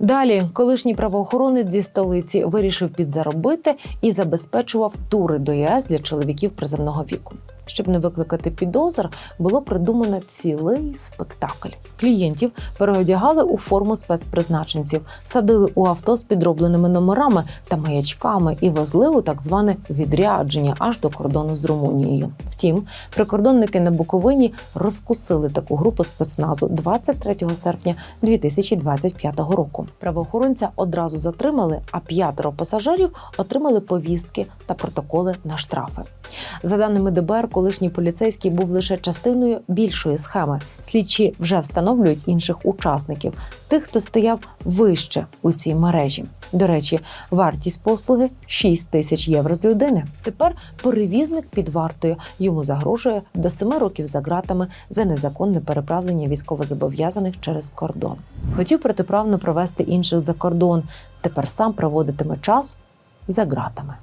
Далі колишній правоохоронець зі столиці вирішив підзаробити і забезпечував тури до ЄС для чоловіків приземного віку. Щоб не викликати підозр, було придумано цілий спектакль. Клієнтів переодягали у форму спецпризначенців, садили у авто з підробленими номерами та маячками і везли у так зване відрядження аж до кордону з Румунією. Втім, прикордонники на Буковині розкусили таку групу спецназу 23 серпня 2025 року. Правоохоронця одразу затримали, а п'ятеро пасажирів отримали повістки та протоколи на штрафи. За даними ДБР, колишній поліцейський був лише частиною більшої схеми. Слідчі вже встановлюють інших учасників, тих, хто стояв вище у цій мережі. До речі, вартість послуги 6 тисяч євро з людини. Тепер перевізник під вартою йому загрожує до 7 років за ґратами за незаконне переправлення військовозобов'язаних через кордон. Хотів протиправно провести інших за кордон. Тепер сам проводитиме час за ґратами.